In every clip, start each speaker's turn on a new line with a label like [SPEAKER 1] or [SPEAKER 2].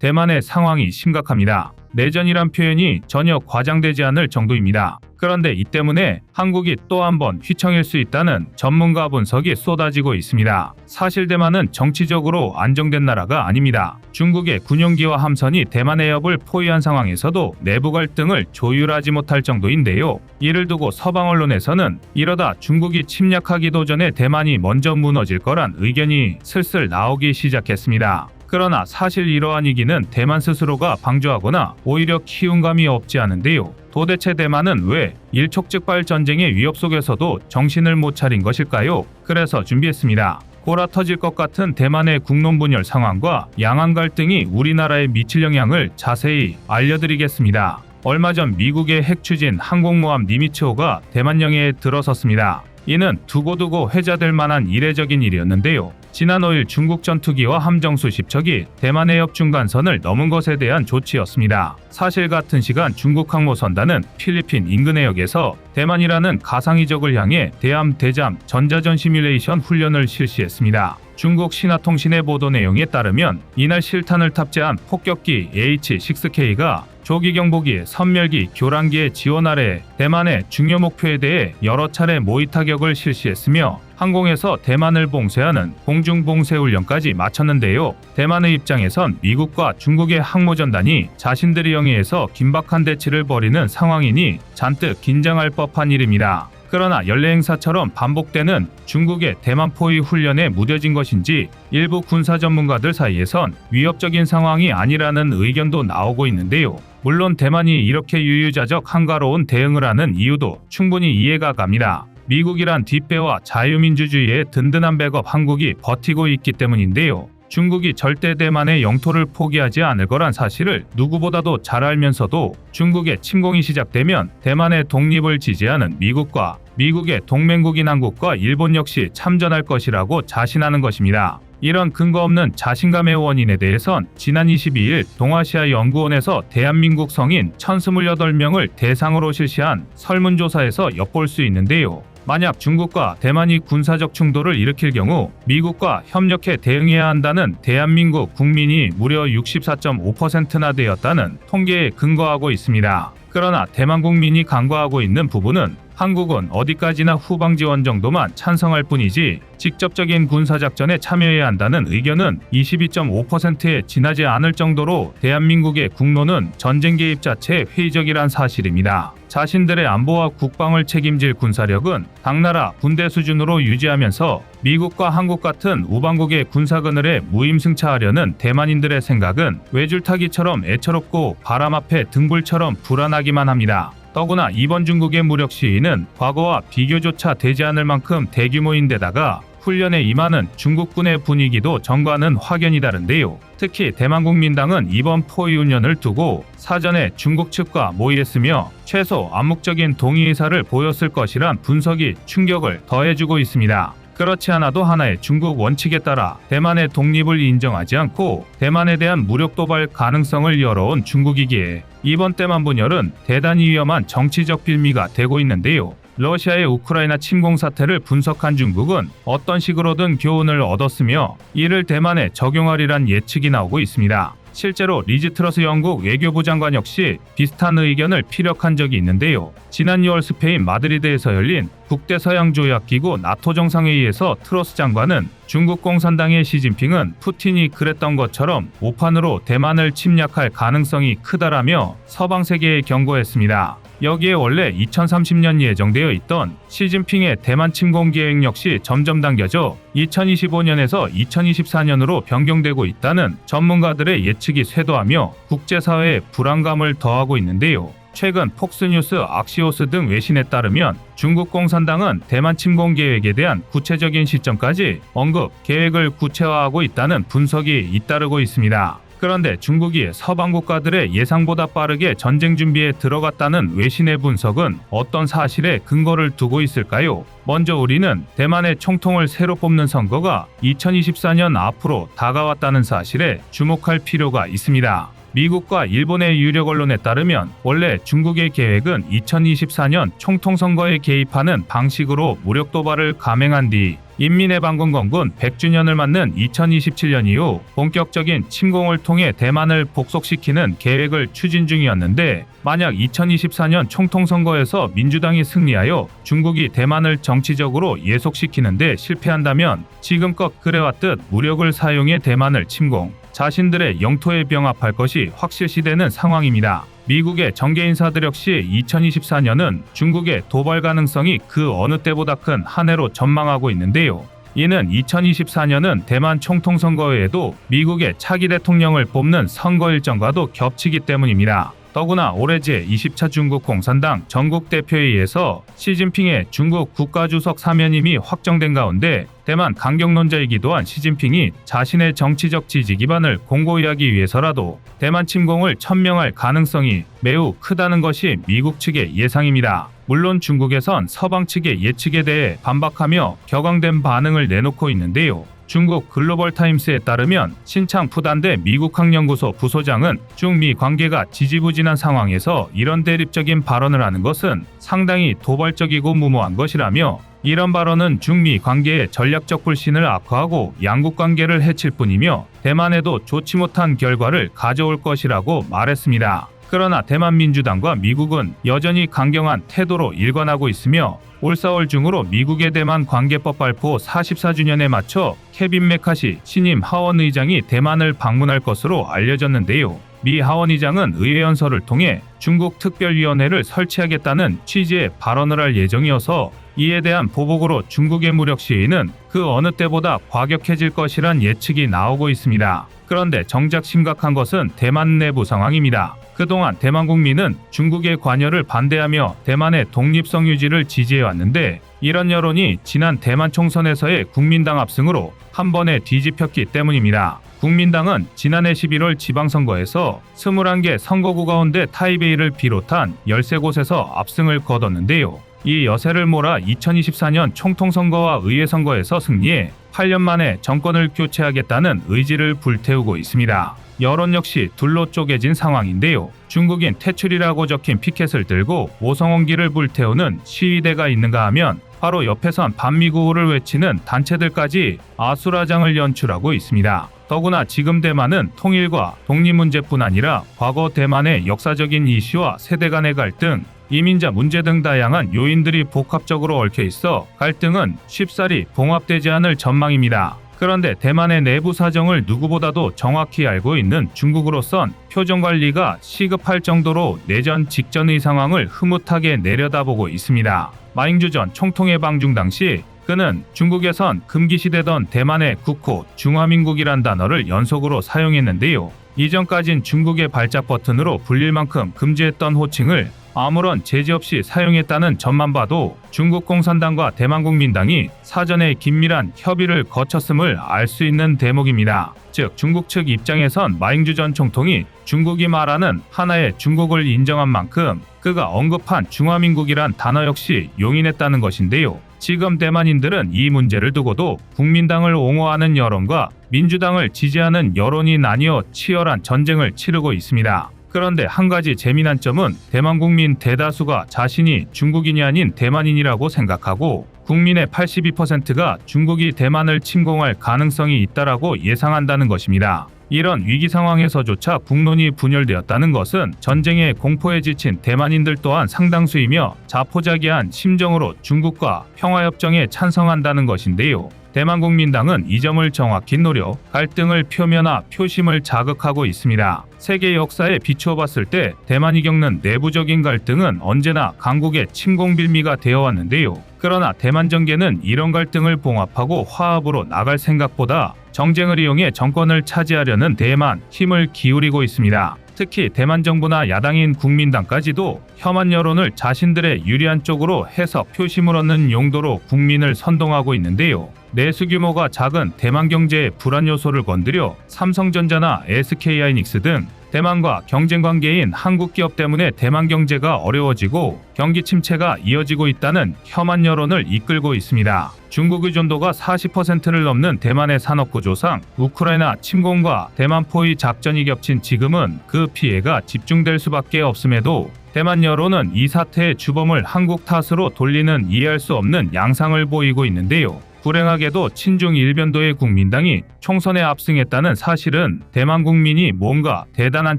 [SPEAKER 1] 대만의 상황이 심각합니다. 내전이란 표현이 전혀 과장되지 않을 정도입니다. 그런데 이 때문에 한국이 또 한 번 휘청일 수 있다는 전문가 분석이 쏟아지고 있습니다. 사실 대만은 정치적으로 안정된 나라가 아닙니다. 중국의 군용기와 함선이 대만 해협을 포위한 상황에서도 내부 갈등을 조율하지 못할 정도인데요. 이를 두고 서방 언론에서는 이러다 중국이 침략하기도 전에 대만이 먼저 무너질 거란 의견이 슬슬 나오기 시작했습니다. 그러나 사실 이러한 위기는 대만 스스로가 방조하거나 오히려 키운 감이 없지 않은데요. 도대체 대만은 왜 일촉즉발 전쟁의 위협 속에서도 정신을 못 차린 것일까요? 그래서 준비했습니다. 골아 터질 것 같은 대만의 국론 분열 상황과 양안 갈등이 우리나라에 미칠 영향을 자세히 알려드리겠습니다. 얼마 전 미국의 핵 추진 항공모함 니미츠호가 대만령에 들어섰습니다. 이는 두고두고 회자될 만한 이례적인 일이었는데요. 지난 5일 중국 전투기와 함정 수십 척이 대만 해협 중간선을 넘은 것에 대한 조치였습니다. 사실 같은 시간 중국 항모선단은 필리핀 인근 해역에서 대만이라는 가상이적을 향해 대함 대잠 전자전 시뮬레이션 훈련을 실시했습니다. 중국 신화통신의 보도 내용에 따르면 이날 실탄을 탑재한 폭격기 H-6K가 조기 경보기, 선멸기, 교란기의 지원 아래 대만의 중요 목표에 대해 여러 차례 모의 타격을 실시했으며 항공에서 대만을 봉쇄하는 공중 봉쇄 훈련까지 마쳤는데요. 대만의 입장에선 미국과 중국의 항모전단이 자신들의 영해에서 긴박한 대치를 벌이는 상황이니 잔뜩 긴장할 법한 일입니다. 그러나 연례 행사처럼 반복되는 중국의 대만 포위 훈련에 무뎌진 것인지 일부 군사 전문가들 사이에선 위협적인 상황이 아니라는 의견도 나오고 있는데요. 물론 대만이 이렇게 유유자적 한가로운 대응을 하는 이유도 충분히 이해가 갑니다. 미국이란 뒷배와 자유민주주의의 든든한 백업 한국이 버티고 있기 때문인데요. 중국이 절대 대만의 영토를 포기하지 않을 거란 사실을 누구보다도 잘 알면서도 중국의 침공이 시작되면 대만의 독립을 지지하는 미국과 미국의 동맹국인 한국과 일본 역시 참전할 것이라고 자신하는 것입니다. 이런 근거 없는 자신감의 원인에 대해선 지난 22일 동아시아 연구원에서 대한민국 성인 1028명을 대상으로 실시한 설문조사에서 엿볼 수 있는데요. 만약 중국과 대만이 군사적 충돌을 일으킬 경우 미국과 협력해 대응해야 한다는 대한민국 국민이 무려 64.5%나 되었다는 통계에 근거하고 있습니다. 그러나 대만 국민이 간과하고 있는 부분은 한국은 어디까지나 후방 지원 정도만 찬성할 뿐이지 직접적인 군사작전에 참여해야 한다는 의견은 22.5%에 지나지 않을 정도로 대한민국의 국론은 전쟁 개입 자체에 회의적이란 사실입니다. 자신들의 안보와 국방을 책임질 군사력은 당나라 군대 수준으로 유지하면서 미국과 한국 같은 우방국의 군사 그늘에 무임승차하려는 대만인들의 생각은 외줄타기처럼 애처롭고 바람 앞에 등불처럼 불안하기만 합니다. 더구나 이번 중국의 무력 시위는 과거와 비교조차 되지 않을 만큼 대규모인데다가 훈련에 임하는 중국군의 분위기도 전과는 확연히 다른데요. 특히 대만국민당은 이번 포위 훈련을 두고 사전에 중국 측과 모의했으며 최소 암묵적인 동의 의사를 보였을 것이란 분석이 충격을 더해주고 있습니다. 그렇지 않아도 하나의 중국 원칙에 따라 대만의 독립을 인정하지 않고 대만에 대한 무력 도발 가능성을 열어온 중국이기에 이번 대만 분열은 대단히 위험한 정치적 빌미가 되고 있는데요. 러시아의 우크라이나 침공 사태를 분석한 중국은 어떤 식으로든 교훈을 얻었으며 이를 대만에 적용하리란 예측이 나오고 있습니다. 실제로 리즈 트러스 영국 외교부 장관 역시 비슷한 의견을 피력한 적이 있는데요. 지난 6월 스페인 마드리드에서 열린 국대서양조약기구 나토 정상회의에서 트러스 장관은 중국 공산당의 시진핑은 푸틴이 그랬던 것처럼 오판으로 대만을 침략할 가능성이 크다라며 서방 세계에 경고했습니다. 여기에 원래 2030년 예정되어 있던 시진핑의 대만 침공 계획 역시 점점 당겨져 2025년에서 2024년으로 변경되고 있다는 전문가들의 예측이 쇄도하며 국제사회에 불안감을 더하고 있는데요. 최근 폭스뉴스, 악시오스 등 외신에 따르면 중국 공산당은 대만 침공 계획에 대한 구체적인 시점까지 언급, 계획을 구체화하고 있다는 분석이 잇따르고 있습니다. 그런데 중국이 서방 국가들의 예상보다 빠르게 전쟁 준비에 들어갔다는 외신의 분석은 어떤 사실에 근거를 두고 있을까요? 먼저 우리는 대만의 총통을 새로 뽑는 선거가 2024년 앞으로 다가왔다는 사실에 주목할 필요가 있습니다. 미국과 일본의 유력 언론에 따르면 원래 중국의 계획은 2024년 총통 선거에 개입하는 방식으로 무력 도발을 감행한 뒤 인민해방군 건군 100주년을 맞는 2027년 이후 본격적인 침공을 통해 대만을 복속시키는 계획을 추진 중이었는데 만약 2024년 총통선거에서 민주당이 승리하여 중국이 대만을 정치적으로 예속시키는데 실패한다면 지금껏 그래왔듯 무력을 사용해 대만을 침공, 자신들의 영토에 병합할 것이 확실시되는 상황입니다. 미국의 정계 인사들 역시 2024년은 중국의 도발 가능성이 그 어느 때보다 큰 한 해로 전망하고 있는데요. 이는 2024년은 대만 총통 선거에도 미국의 차기 대통령을 뽑는 선거 일정과도 겹치기 때문입니다. 더구나 올해 제20차 중국 공산당 전국 대표회의에서 시진핑의 중국 국가주석 사면임이 확정된 가운데 대만 강경론자이기도 한 시진핑이 자신의 정치적 지지 기반을 공고히 하기 위해서라도 대만 침공을 천명할 가능성이 매우 크다는 것이 미국 측의 예상입니다. 물론 중국에선 서방 측의 예측에 대해 반박하며 격앙된 반응을 내놓고 있는데요. 중국 글로벌 타임스에 따르면 신창 푸단대 미국학연구소 부소장은 중미 관계가 지지부진한 상황에서 이런 대립적인 발언을 하는 것은 상당히 도발적이고 무모한 것이라며 이런 발언은 중미 관계의 전략적 불신을 악화하고 양국 관계를 해칠 뿐이며 대만에도 좋지 못한 결과를 가져올 것이라고 말했습니다. 그러나 대만 민주당과 미국은 여전히 강경한 태도로 일관하고 있으며 올 4월 중으로 미국의 대만 관계법 발포 44주년에 맞춰 케빈 메카시 신임 하원 의장이 대만을 방문할 것으로 알려졌는데요. 미 하원 의장은 의회 연설을 통해 중국 특별위원회를 설치하겠다는 취지의 발언을 할 예정이어서 이에 대한 보복으로 중국의 무력 시위는 그 어느 때보다 과격해질 것이란 예측이 나오고 있습니다. 그런데 정작 심각한 것은 대만 내부 상황입니다. 그동안 대만 국민은 중국의 관여를 반대하며 대만의 독립성 유지를 지지해왔는데 이런 여론이 지난 대만 총선에서의 국민당 압승으로 한 번에 뒤집혔기 때문입니다. 국민당은 지난해 11월 지방선거에서 21개 선거구 가운데 타이베이를 비롯한 13곳에서 압승을 거뒀는데요. 이 여세를 몰아 2024년 총통선거와 의회선거에서 승리해 8년 만에 정권을 교체하겠다는 의지를 불태우고 있습니다. 여론 역시 둘로 쪼개진 상황인데요. 중국인 퇴출이라고 적힌 피켓을 들고 오성원기를 불태우는 시위대가 있는가 하면 바로 옆에선 반미구호를 외치는 단체들까지 아수라장을 연출하고 있습니다. 더구나 지금 대만은 통일과 독립 문제뿐 아니라 과거 대만의 역사적인 이슈와 세대 간의 갈등, 이민자 문제 등 다양한 요인들이 복합적으로 얽혀 있어 갈등은 쉽사리 봉합되지 않을 전망입니다. 그런데 대만의 내부 사정을 누구보다도 정확히 알고 있는 중국으로선 표정 관리가 시급할 정도로 내전 직전의 상황을 흐뭇하게 내려다보고 있습니다. 마잉주 전 총통의 방중 당시 그는 중국에선 금기시되던 대만의 국호 중화민국이란 단어를 연속으로 사용했는데요. 이전까진 중국의 발작 버튼으로 불릴 만큼 금지했던 호칭을 아무런 제재 없이 사용했다는 점만 봐도 중국 공산당과 대만국민당이 사전에 긴밀한 협의를 거쳤음을 알 수 있는 대목입니다. 즉 중국 측 입장에선 마잉주 전 총통이 중국이 말하는 하나의 중국을 인정한 만큼 그가 언급한 중화민국이란 단어 역시 용인했다는 것인데요. 지금 대만인들은 이 문제를 두고도 국민당을 옹호하는 여론과 민주당을 지지하는 여론이 나뉘어 치열한 전쟁을 치르고 있습니다. 그런데 한 가지 재미난 점은 대만 국민 대다수가 자신이 중국인이 아닌 대만인이라고 생각하고 국민의 82%가 중국이 대만을 침공할 가능성이 있다라고 예상한다는 것입니다. 이런 위기 상황에서조차 국론이 분열되었다는 것은 전쟁의 공포에 지친 대만인들 또한 상당수이며 자포자기한 심정으로 중국과 평화협정에 찬성한다는 것인데요. 대만국민당은 이 점을 정확히 노려 갈등을 표면화 표심을 자극하고 있습니다. 세계 역사에 비추어 봤을 때 대만이 겪는 내부적인 갈등은 언제나 강국의 침공 빌미가 되어 왔는데요. 그러나 대만 정계는 이런 갈등을 봉합하고 화합으로 나갈 생각보다 정쟁을 이용해 정권을 차지하려는 대만 힘을 기울이고 있습니다. 특히 대만 정부나 야당인 국민당까지도 혐한 여론을 자신들의 유리한 쪽으로 해석 표심을 얻는 용도로 국민을 선동하고 있는데요. 내수 규모가 작은 대만 경제의 불안 요소를 건드려 삼성전자나 SK하이닉스 등 대만과 경쟁 관계인 한국 기업 때문에 대만 경제가 어려워지고 경기 침체가 이어지고 있다는 혐한 여론을 이끌고 있습니다. 중국 의존도가 40%를 넘는 대만의 산업 구조상 우크라이나 침공과 대만 포위 작전이 겹친 지금은 그 피해가 집중될 수밖에 없음에도 대만 여론은 이 사태의 주범을 한국 탓으로 돌리는 이해할 수 없는 양상을 보이고 있는데요. 불행하게도 친중 일변도의 국민당이 총선에 압승했다는 사실은 대만 국민이 뭔가 대단한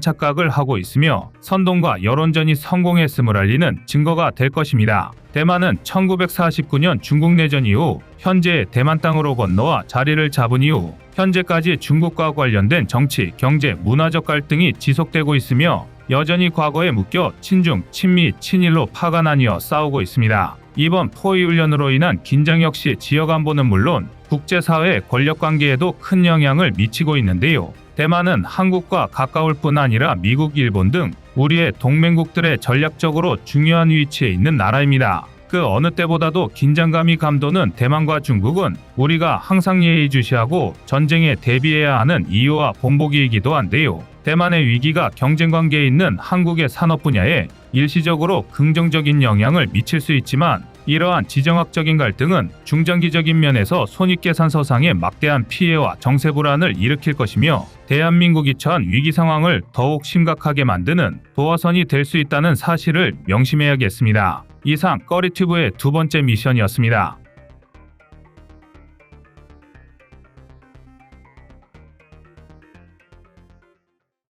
[SPEAKER 1] 착각을 하고 있으며 선동과 여론전이 성공했음을 알리는 증거가 될 것입니다. 대만은 1949년 중국 내전 이후 현재 대만 땅으로 건너와 자리를 잡은 이후 현재까지 중국과 관련된 정치, 경제, 문화적 갈등이 지속되고 있으며 여전히 과거에 묶여 친중, 친미, 친일로 파가 나뉘어 싸우고 있습니다. 이번 포위 훈련으로 인한 긴장 역시 지역 안보는 물론 국제사회 권력 관계에도 큰 영향을 미치고 있는데요. 대만은 한국과 가까울 뿐 아니라 미국, 일본 등 우리의 동맹국들의 전략적으로 중요한 위치에 있는 나라입니다. 그 어느 때보다도 긴장감이 감도는 대만과 중국은 우리가 항상 예의주시하고 전쟁에 대비해야 하는 이유와 본보기이기도 한데요. 대만의 위기가 경쟁 관계에 있는 한국의 산업 분야에 일시적으로 긍정적인 영향을 미칠 수 있지만 이러한 지정학적인 갈등은 중장기적인 면에서 손익계산 서상의 막대한 피해와 정세 불안을 일으킬 것이며 대한민국이 처한 위기 상황을 더욱 심각하게 만드는 도화선이 될 수 있다는 사실을 명심해야겠습니다. 이상 꺼리튜브의 두 번째 미션이었습니다.